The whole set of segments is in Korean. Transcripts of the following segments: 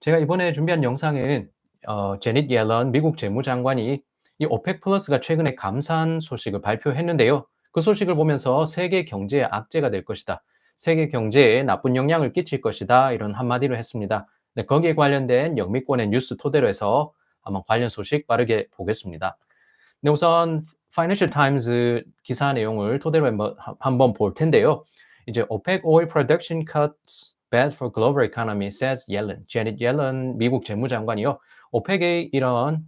제가 이번에 준비한 영상은 어 제닛 옐런 미국 재무장관이 이 오펙 플러스가 최근에 감산 소식을 발표했는데요. 그 소식을 보면서 세계 경제에 악재가 될 것이다. 세계 경제에 나쁜 영향을 끼칠 것이다. 이런 한마디를 했습니다. 네, 거기에 관련된 영미권의 뉴스 토대로 해서 한번 관련 소식 빠르게 보겠습니다. 네, 우선 파이낸셜 타임즈 기사 내용을 토대로 한번, 볼 텐데요. 이제 OPEC oil production cuts bad for global economy, says Yellen. 제닛 옐런 미국 재무장관이요. 오펙의 이런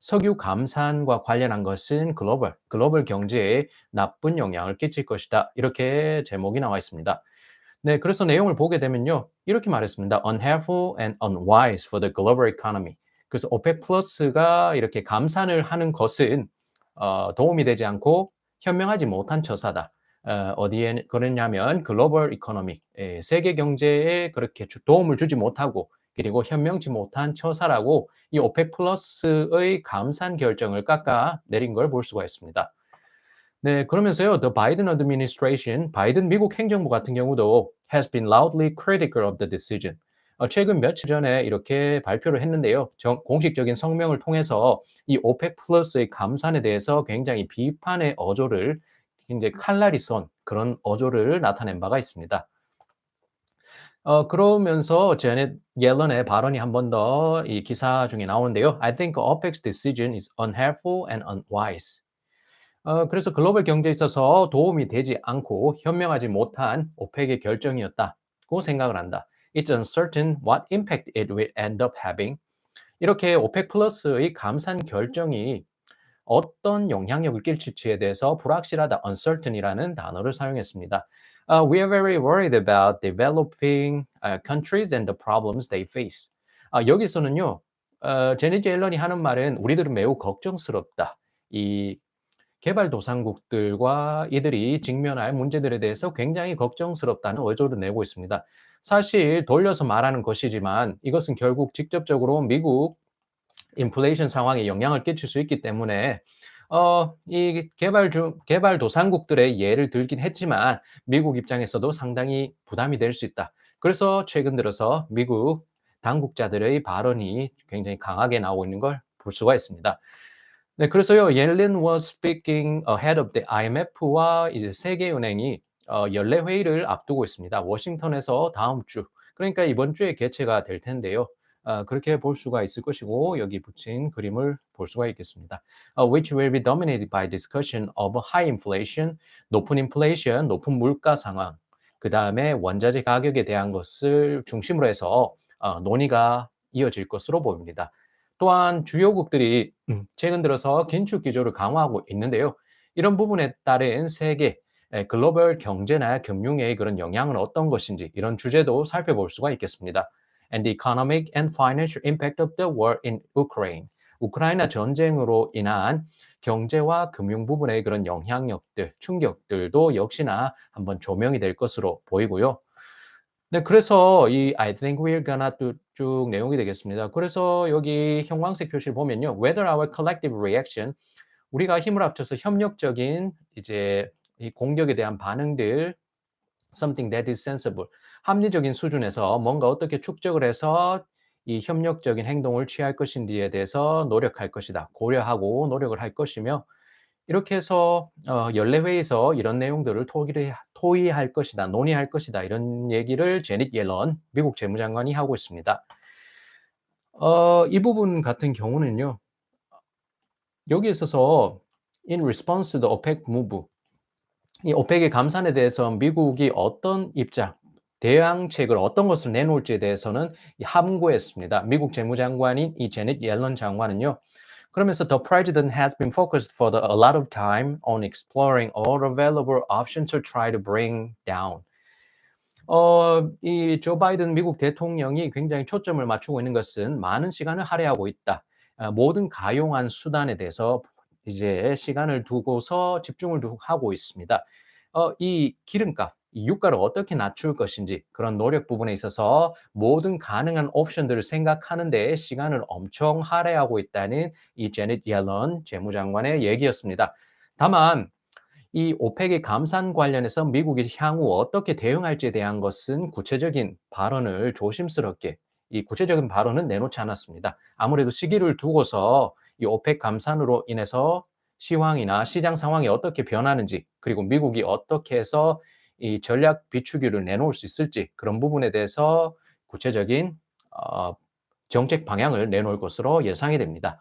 석유 감산과 관련한 것은 글로벌, 글로벌 경제에 나쁜 영향을 끼칠 것이다. 이렇게 제목이 나와 있습니다. 네, 그래서 내용을 보게 되면요. 이렇게 말했습니다. unhelpful and unwise for the global economy. 그래서 오펙 플러스가 이렇게 감산을 하는 것은 어, 도움이 되지 않고 현명하지 못한 처사다. 어, 디에 그러냐면 글로벌 이코노미, 예, 세계 경제에 그렇게 도움을 주지 못하고 그리고 현명치 못한 처사라고 이 오펙 플러스의 감산 결정을 깎아 내린 걸 볼 수가 있습니다. 네, 그러면서요, the Biden administration, 바이든 미국 행정부 같은 경우도 has been loudly critical of the decision. 어, 최근 며칠 전에 이렇게 발표를 했는데요. 정, 공식적인 성명을 통해서 이 오펙 플러스의 감산에 대해서 굉장히 비판의 어조를 칼날이 쏜 그런 어조를 나타낸 바가 있습니다. 어, 그러면서 제넷 옐런의 발언이 한 번 더 이 기사 중에 나오는데요. I think OPEC's decision is unhelpful and unwise. 어, 그래서 글로벌 경제에 있어서 도움이 되지 않고 현명하지 못한 오펙의 결정이었다고 생각을 한다. It's uncertain what impact it will end up having. 이렇게 오펙 플러스의 감산 결정이 어떤 영향력을 끼칠지에 대해서 불확실하다, uncertain이라는 단어를 사용했습니다. Uh, we are very worried about developing uh, countries and the problems they face. 아, 여기서는요, 어, 제니 젤런이 하는 말은 우리들은 매우 걱정스럽다. 이 개발도상국들과 이들이 직면할 문제들에 대해서 굉장히 걱정스럽다는 어조를 내고 있습니다. 사실 돌려서 말하는 것이지만 이것은 결국 직접적으로 미국 인플레이션 상황에 영향을 끼칠 수 있기 때문에 어, 이 개발 중, 개발 도상국들의 예를 들긴 했지만 미국 입장에서도 상당히 부담이 될 수 있다. 그래서 최근 들어서 미국 당국자들의 발언이 굉장히 강하게 나오고 있는 걸 볼 수가 있습니다. 네, 그래서요, 옐렌 was speaking ahead of the IMF와 이제 세계은행이 어, 연례 회의를 앞두고 있습니다. 워싱턴에서 다음 주, 그러니까 이번 주에 개최가 될 텐데요. 어, 그렇게 볼 수가 있을 것이고 여기 붙인 그림을 볼 수가 있겠습니다. Uh, which will be dominated by discussion of high inflation, 높은 인플레이션, 높은 물가 상황, 그 다음에 원자재 가격에 대한 것을 중심으로 해서 어, 논의가 이어질 것으로 보입니다. 또한 주요국들이 음, 최근 들어서 긴축 기조를 강화하고 있는데요. 이런 부분에 따른 세계 글로벌 경제나 금융의 그런 영향은 어떤 것인지 이런 주제도 살펴볼 수가 있겠습니다. And the economic and financial impact of the war in Ukraine. 우크라이나 전쟁으로 인한 경제와 금융 부분의 그런 영향력들, 충격들도 역시나 한번 조명이 될 것으로 보이고요. 네, 그래서 이 I think we're gonna 쭉 내용이 되겠습니다. 그래서 여기 형광색 표시를 보면요. Whether our collective reaction 우리가 힘을 합쳐서 협력적인 이제 이 공격에 대한 반응들 something that is sensible. 합리적인 수준에서 뭔가 어떻게 축적을 해서 이 협력적인 행동을 취할 것인지에 대해서 노력할 것이다. 고려하고 노력을 할 것이며 이렇게 해서 어, 연례회의에서 이런 내용들을 토의를, 토의할 것이다, 논의할 것이다 이런 얘기를 제닛 옐런 미국 재무장관이 하고 있습니다. 어, 이 부분 같은 경우는요. 여기 있어서 in response to the OPEC move 이 오펙의 감산에 대해서 미국이 어떤 입장, 대응책을 어떤 것을 내놓을지에 대해서는 함구했습니다. 미국 재무장관인 이 제넷 옐런 장관은요. 그러면서 the president has been focused for the, a lot of time on exploring all available options to try to bring down. 어, 이 조 바이든 미국 대통령이 굉장히 초점을 맞추고 있는 것은 많은 시간을 할애하고 있다. 어, 모든 가용한 수단에 대해서 이제 시간을 두고서 집중을 하고 있습니다. 어, 이 기름값, 이 유가를 어떻게 낮출 것인지 그런 노력 부분에 있어서 모든 가능한 옵션들을 생각하는 데 시간을 엄청 할애하고 있다는 이 제넷 옐런 재무장관의 얘기였습니다. 다만 이 오펙의 감산 관련해서 미국이 향후 어떻게 대응할지에 대한 것은 구체적인 발언을 조심스럽게 이 구체적인 발언은 내놓지 않았습니다. 아무래도 시기를 두고서 이 오펙 감산으로 인해서 시황이나 시장 상황이 어떻게 변하는지 그리고 미국이 어떻게 해서 이 전략 비축유를 내놓을 수 있을지 그런 부분에 대해서 구체적인 어, 정책 방향을 내놓을 것으로 예상이 됩니다.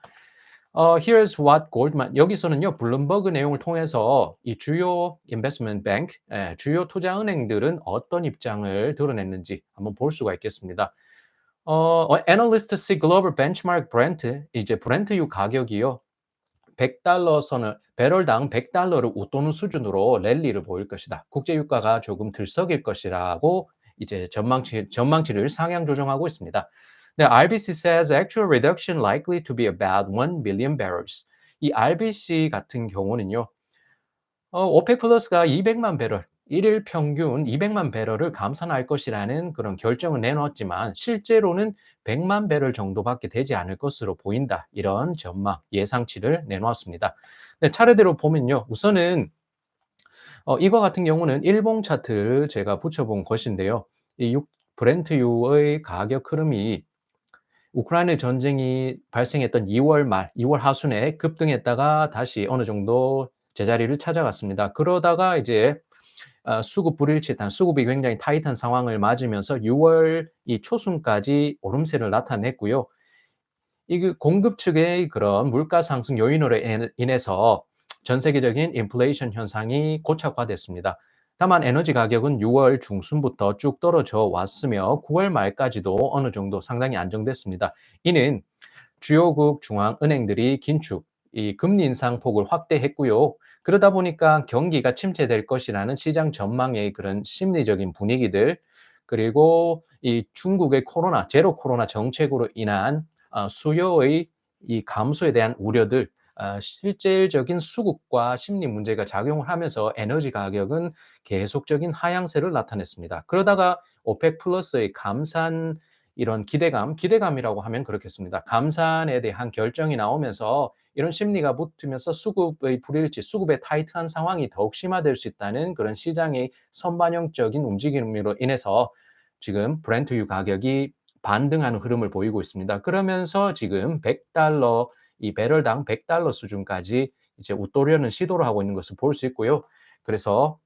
어, here's what Goldman 여기서는요 블룸버그 내용을 통해서 이 주요 인베스트먼트 뱅크 예, 주요 투자 은행들은 어떤 입장을 드러냈는지 한번 볼 수가 있겠습니다. 어, 애널리스트 C 글로벌 벤치마크 브렌트 이제 브렌트유 가격이요 100달러 선을 배럴당 100달러를 웃도는 수준으로 랠리를 보일 것이다. 국제 유가가 조금 들썩일 것이라고 이제 전망치 전망치를 상향 조정하고 있습니다. 네, RBC says actual reduction likely to be about 1 billion barrels. 이 RBC 같은 경우는요. 어, 오펙 플러스가 200만 배럴, 일일 평균 200만 배럴을 감산할 것이라는 그런 결정을 내놓았지만 실제로는 100만 배럴 정도밖에 되지 않을 것으로 보인다. 이런 전망, 예상치를 내놓았습니다. 네, 차례대로 보면요. 우선은 어, 이거 같은 경우는 일봉 차트를 제가 붙여본 것인데요. 이 육, 브렌트유의 가격 흐름이 우크라이나 전쟁이 발생했던 2월 말, 2월 하순에 급등했다가 다시 어느 정도 제자리를 찾아갔습니다. 그러다가 이제 어, 수급 불일치단, 수급이 굉장히 타이트한 상황을 맞으면서 6월 이 초순까지 오름세를 나타냈고요. 이그 공급 측의 그런 물가 상승 요인으로 인해서 전 세계적인 인플레이션 현상이 고착화됐습니다. 다만 에너지 가격은 6월 중순부터 쭉 떨어져 왔으며 9월 말까지도 어느 정도 상당히 안정됐습니다. 이는 주요국 중앙은행들이 긴축, 이 금리 인상 폭을 확대했고요. 그러다 보니까 경기가 침체될 것이라는 시장 전망의 그런 심리적인 분위기들 그리고 이 중국의 코로나 제로 코로나 정책으로 인한 어, 수요의 이 감소에 대한 우려들 아, 실질적인 수급과 심리 문제가 작용을 하면서 에너지 가격은 계속적인 하향세를 나타냈습니다. 그러다가 오펙 플러스의 감산 이런 기대감, 기대감이라고 하면 그렇겠습니다. 감산에 대한 결정이 나오면서 이런 심리가 붙으면서 수급의 불일치, 수급의 타이트한 상황이 더욱 심화될 수 있다는 그런 시장의 선반영적인 움직임으로 인해서 지금 브렌트유 가격이 반등하는 흐름을 보이고 있습니다. 그러면서 지금 100달러 이 배럴당 100달러 수준까지 이제 웃도려는 시도를 하고 있는 것을 볼 수 있고요. 그래서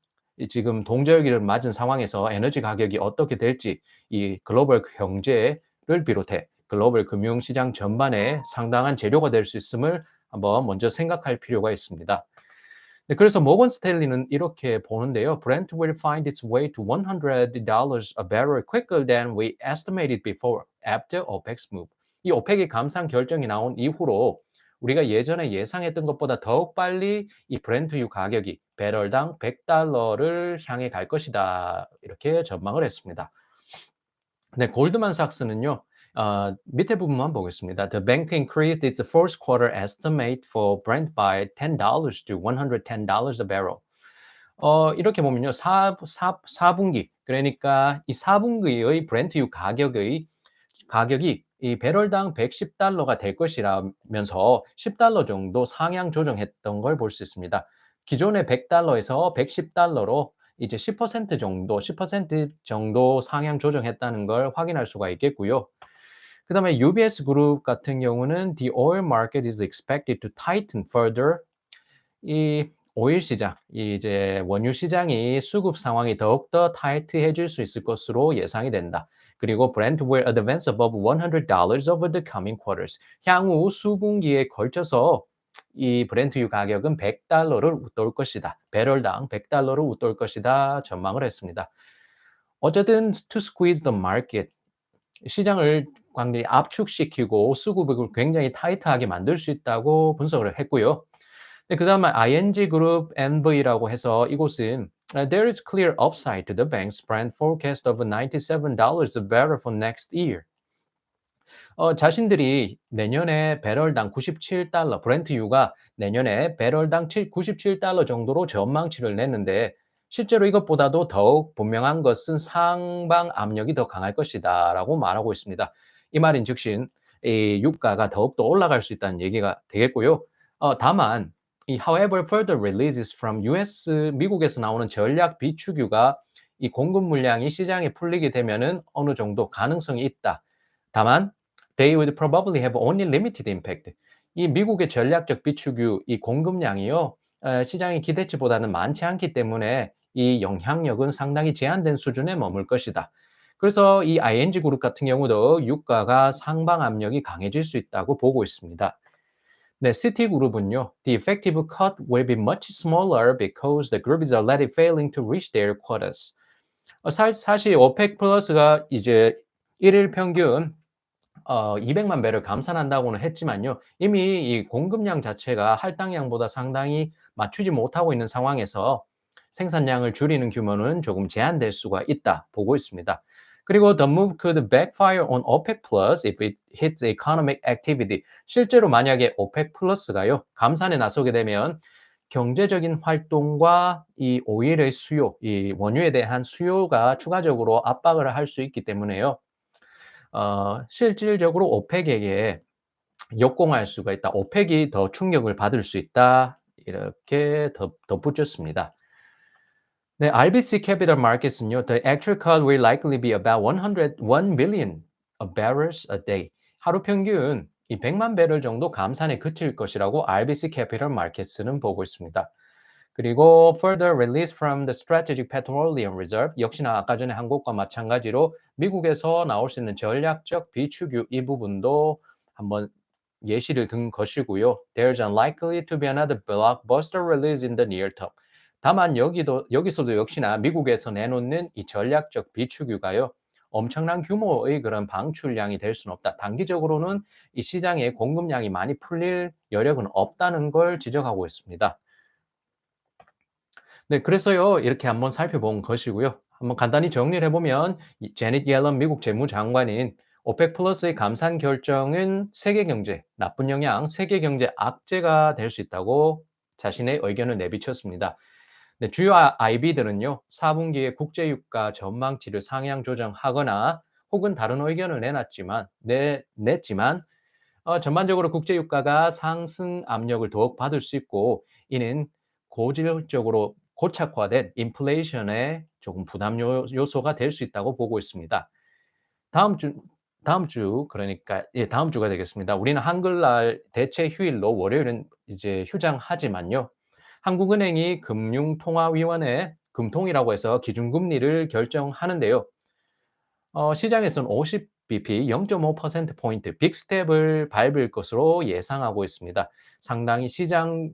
지금 동절기를 맞은 상황에서 에너지 가격이 어떻게 될지 이 글로벌 경제를 비롯해 글로벌 금융시장 전반에 상당한 재료가 될 수 있음을 한번 먼저 생각할 필요가 있습니다. 네, 그래서 모건 스탠리는 이렇게 보는데요. Brent will find its way to $100 a barrel quicker than we estimated before after OPEC's move. 이 오펙의 감산 결정이 나온 이후로 우리가 예전에 예상했던 것보다 더욱 빨리 이 브렌트유 가격이 배럴당 100달러를 향해 갈 것이다. 이렇게 전망을 했습니다. 네, 골드만삭스는요. 어, 밑에 부분만 보겠습니다. The bank increased its fourth quarter estimate for Brent by $10 to $110 a barrel. 어, 이렇게 보면요. 4, 4, 4분기, 그러니까 이 4분기의 브렌트유 가격의 가격이 이 배럴당 110달러가 될 것이라면서 10달러 정도 상향 조정했던 걸 볼 수 있습니다. 기존의 100달러에서 110달러로 이제 10% 정도, 10% 정도 상향 조정했다는 걸 확인할 수가 있겠고요. 그 다음에 UBS 그룹 같은 경우는 The oil market is expected to tighten further. 이 오일 시장, 이제 원유 시장이 수급 상황이 더욱더 타이트해질 수 있을 것으로 예상이 된다. 그리고 Brent will advance above $100 over the coming quarters. 향후 수분기에 걸쳐서 이 브렌트유 가격은 100달러를 웃돌 것이다. 배럴당 100달러를 웃돌 것이다. 전망을 했습니다. 어쨌든 to squeeze the market 시장을 굉장히 압축시키고 수급을 굉장히 타이트하게 만들 수 있다고 분석을 했고요. 그 다음에 ING 그룹 NV라고 해서 이곳은 there is clear upside to the bank's brand forecast of $97 a barrel for next year. 어, 자신들이 내년에 배럴당 97달러, 브렌트유가 내년에 배럴당 97달러 정도로 전망치를 냈는데 실제로 이것보다도 더욱 분명한 것은 상방 압력이 더 강할 것이다 라고 말하고 있습니다. 이 말인 즉신 이 유가가 더욱더 올라갈 수 있다는 얘기가 되겠고요. 어, 다만 이 however further releases from US 미국에서 나오는 전략 비축유가 이 공급 물량이 시장에 풀리게 되면은 어느 정도 가능성이 있다. 다만 they would probably have only limited impact. 이 미국의 전략적 비축유 이 공급량이요. 어, 시장의 기대치보다는 많지 않기 때문에 이 영향력은 상당히 제한된 수준에 머물 것이다. 그래서 이 ING 그룹 같은 경우도 유가가 상방 압력이 강해질 수 있다고 보고 있습니다. 네, 시티 그룹은요. The effective cut will be much smaller because the group is already failing to reach their quotas. 어, 사, 사실 오펙 플러스가 이제 일일 평균 어, 200만 배를 감산한다고는 했지만요. 이미 이 공급량 자체가 할당량보다 상당히 맞추지 못하고 있는 상황에서 생산량을 줄이는 규모는 조금 제한될 수가 있다 보고 있습니다. 그리고 the move could backfire on OPEC Plus if it hits economic activity. 실제로 만약에 OPEC Plus가요 감산에 나서게 되면 경제적인 활동과 이 오일의 수요, 이 원유에 대한 수요가 추가적으로 압박을 할 수 있기 때문에요. 어, 실질적으로 오펙에게 역공할 수가 있다. 오펙이 더 충격을 받을 수 있다. 이렇게 덧, 덧붙였습니다. 네, RBC Capital Markets은요, the actual cut will likely be about 101 million barrels a day. 하루 평균 이 100만 배럴 정도 감산에 그칠 것이라고 RBC Capital Markets는 보고 있습니다. 그리고 further release from the strategic petroleum reserve 역시나 아까 전에 한국과 마찬가지로 미국에서 나올 수 있는 전략적 비축유 이 부분도 한번 예시를 든 것이고요. There's unlikely to be another blockbuster release in the near term. 다만 여기도 여기서도 역시나 미국에서 내놓는 이 전략적 비축유가요. 엄청난 규모의 그런 방출량이 될 수는 없다. 단기적으로는 이 시장에 공급량이 많이 풀릴 여력은 없다는 걸 지적하고 있습니다. 네, 그래서요, 이렇게 한번 살펴본 것이고요. 한번 간단히 정리를 해보면, 제닛 옐런 미국 재무장관인 오펙 플러스의 감산 결정은 세계 경제, 나쁜 영향, 세계 경제 악재가 될 수 있다고 자신의 의견을 내비쳤습니다. 네, 주요 IB들은요, 4분기에 국제유가 전망치를 상향 조정하거나 혹은 다른 의견을 내놨지만, 내, 냈지만, 어, 전반적으로 국제유가가 상승 압력을 더욱 받을 수 있고, 이는 고질적으로 고착화된 인플레이션의 조금 부담 요소가 될 수 있다고 보고 있습니다. 다음 주 다음 주 그러니까 예, 다음 주가 되겠습니다. 우리는 한글날 대체 휴일로 월요일은 이제 휴장하지만요. 한국은행이 금융통화위원회 금통이라고 해서 기준금리를 결정하는데요. 어, 시장에서는 50bp 0.5%포인트 빅스텝을 밟을 것으로 예상하고 있습니다. 상당히 시장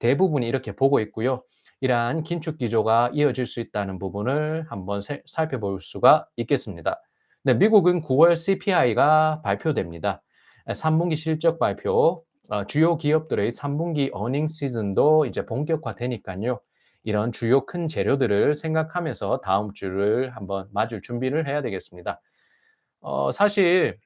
대부분이 이렇게 보고 있고요. 이러한 긴축 기조가 이어질 수 있다는 부분을 한번 세, 살펴볼 수가 있겠습니다. 네, 미국은 9월 CPI가 발표됩니다. 3분기 실적 발표, 어, 주요 기업들의 3분기 어닝 시즌도 이제 본격화되니까요. 이런 주요 큰 재료들을 생각하면서 다음 주를 한번 맞을 준비를 해야 되겠습니다. 어, 사실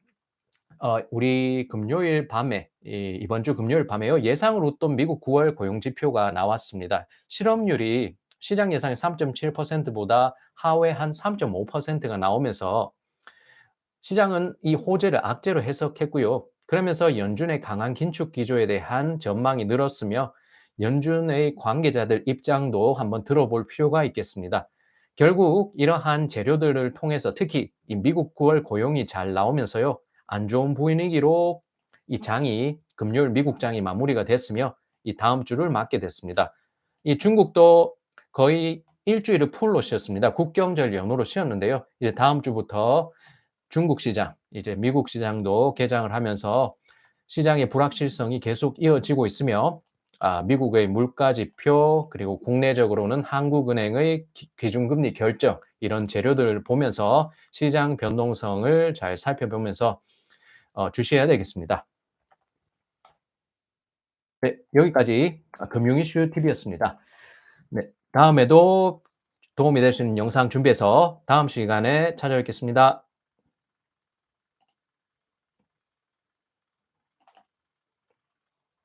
어, 우리 금요일 밤에 이, 이번 주 금요일 밤에요. 예상으로 또 미국 9월 고용 지표가 나왔습니다. 실업률이 시장 예상의 3.7%보다 하회 한 3.5%가 나오면서 시장은 이 호재를 악재로 해석했고요. 그러면서 연준의 강한 긴축 기조에 대한 전망이 늘었으며 연준의 관계자들 입장도 한번 들어볼 필요가 있겠습니다. 결국 이러한 재료들을 통해서 특히 이 미국 9월 고용이 잘 나오면서요. 안 좋은 분위기로 이 장이 금요일 미국 장이 마무리가 됐으며 이 다음 주를 맞게 됐습니다. 이 중국도 거의 일주일을 풀로 쉬었습니다. 국경절 연호로 쉬었는데요. 이제 다음 주부터 중국 시장, 이제 미국 시장도 개장을 하면서 시장의 불확실성이 계속 이어지고 있으며 아, 미국의 물가 지표 그리고 국내적으로는 한국은행의 기준금리 결정 이런 재료들을 보면서 시장 변동성을 잘 살펴보면서 어, 주시해야 되겠습니다. 네, 여기까지 금융 이슈 TV였습니다. 네, 다음에도 도움이 될 수 있는 영상 준비해서 다음 시간에 찾아뵙겠습니다.